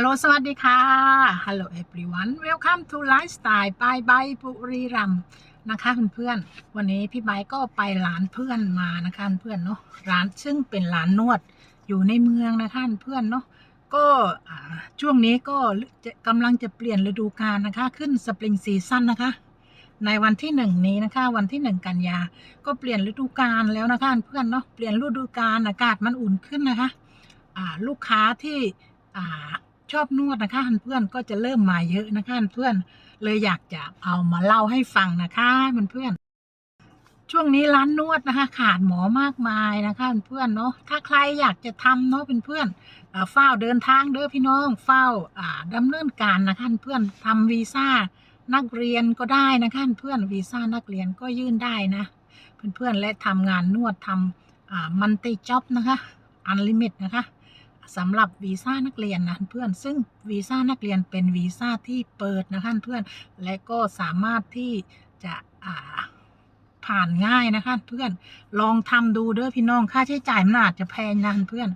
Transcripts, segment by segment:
ฮัลโหลสวัสดีค่ะ ฮัลโหล everyone welcome to lifestyle by ใบบุรีรัมย์นะคะเพื่อนๆวันนี้พี่ใบก็ไปร้านเพื่อนมานะคะเพื่อนเนาะร้านซึ่งเป็นร้านนวดอยู่ในเมืองนะคะเพื่อนเนาะก็ช่วงนี้ก็กำลังจะเปลี่ยนฤดูกาลนะคะ ขึ้นสปริงซีซั่นนะคะ ในวันที่หนึ่งนี้นะคะ วันที่หนึ่งกันยา ก็เปลี่ยนฤดูกาลแล้วนะคะเพื่อนเนาะเปลี่ยนฤดูกาลอากาศมันอุ่นขึ้นนะคะลูกค้าที่ ชอบนวดนะคะเพื่อนก็จะเริ่มมาเยอะนะคะเพื่อนเลยอยากจะเอามาเล่าให้ฟังนะคะเพื่อนช่วงนี้ร้านนวดนะคะ ขาดหมอมากมายนะคะเพื่อนเนาะถ้าใครอยากจะทำเนาะเพื่อนเฝ้าเดินทางเด้อพี่น้องเฝ้าอ่าดำเนินการนะคะเพื่อนทำวีซ่านักเรียนก็ได้นะคะเพื่อนวีซ่านักเรียนก็ยื่นได้นะ เพื่อนๆและทำงานนวดทำมันติจ็อบนะคะอันลิมิตนะคะ สำหรับวีซ่านักเรียนนะเพื่อนซึ่งวีซ่านักเรียนเป็นวีซ่าที่เปิดนะคะเพื่อนและก็สามารถที่จะอ่าผ่านง่ายนะคะเพื่อนลองทำดูเด้อพี่น้องค่าใช้จ่ายมันอาจจะแพงนะเพื่อน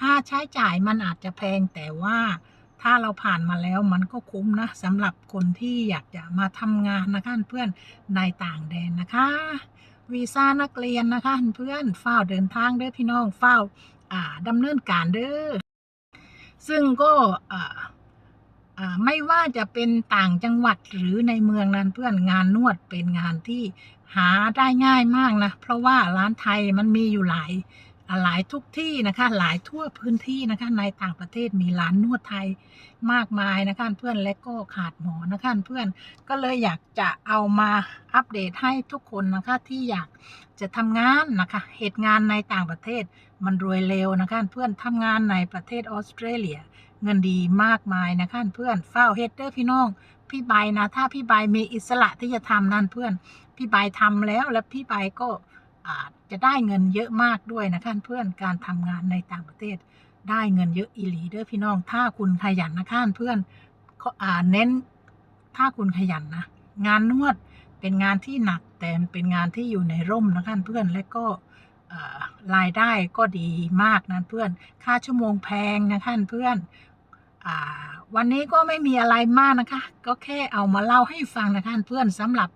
ค่าใช้จ่ายมันอาจจะแพงแต่ว่าถ้าเราผ่านมาแล้วมันก็คุ้มนะสำหรับคนที่อยากจะมาทำงานนะคะเพื่อนในต่างแดนนะคะวีซ่านักเรียนนะคะเพื่อนเฝ้าเดินทางเด้อพี่น้องเฝ้า ดำเนินการเด้อซึ่งก็ไม่ว่าจะเป็นต่างจังหวัดหรือในเมืองนั้นเพื่อนงานนวดเป็นงานที่หาได้ง่ายมากนะ เพราะว่าร้านไทยมันมีอยู่หลาย หลายทุกที่นะคะ หลายทั่วพื้นที่นะคะ ในต่างประเทศมีร้านนวดไทยมากมายนะคะเพื่อนและก็ขาดหมอนะคะเพื่อนก็เลยอยากจะเอามาอัปเดตให้ทุกคนนะคะที่อยากจะทำงานนะคะ เหตุงานในต่างประเทศมันรวยเร็วนะคะเพื่อนทำงานในประเทศออสเตรเลีย เงินดีมากมายนะคะเพื่อนเฝ้าเฮดเดอร์พี่น้องพี่ใบนะถ้าพี่ใบมีอิสระที่จะทำนั่นเพื่อน พี่ใบทำแล้วแล้วพี่ใบก็ อาจจะได้เงินเยอะมากด้วยนะคะเพื่อนการทำงานในต่างประเทศ ได้เงินเยอะอีหลีเด้อพี่น้อง ถ้าคุณขยันนะคะเพื่อนก็อ่าเน้น ถ้าคุณขยันนะงานนวดเป็นงานที่หนักแต่เป็นงานที่อยู่ในร่มนะคะเพื่อนและก็รายได้ก็ดีมากนะเพื่อน ค่าชั่วโมงแพงนะคะเพื่อนอวันนี้ก็ไม่มีอะไรมากนะคะ ก็แค่เอามาเล่าให้ฟังนะคะเพื่อนสำหรับ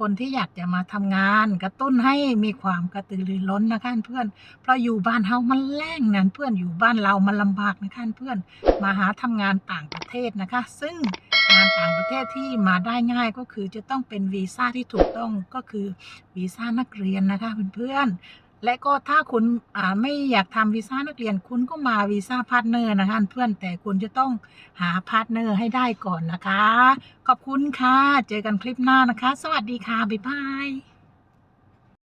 คนที่อยากจะมาทำงาน กระตุ้นให้มีความกระตือรือร้นนะคะเพื่อน เพราะอยู่บ้านเฮามันแรงนั่นเพื่อนอยู่บ้านเรามันลำบากนะคะเพื่อน มาหาทำงานต่างประเทศนะคะ ซึ่งงานต่างประเทศที่มาได้ง่ายก็คือจะต้องเป็นวีซ่าที่ถูกต้องก็คือวีซ่านักเรียนนะคะเพื่อนๆ และก็ถ้าคุณไม่อยากทำวีซ่านักเรียนคุณก็มาวีซ่าพาร์ทเนอร์นะคะเพื่อนแต่คุณจะต้องหาพาร์ทเนอร์ให้ได้ก่อนนะคะ ขอบคุณค่ะ เจอกันคลิปหน้านะคะ สวัสดีค่ะ บ๊ายบาย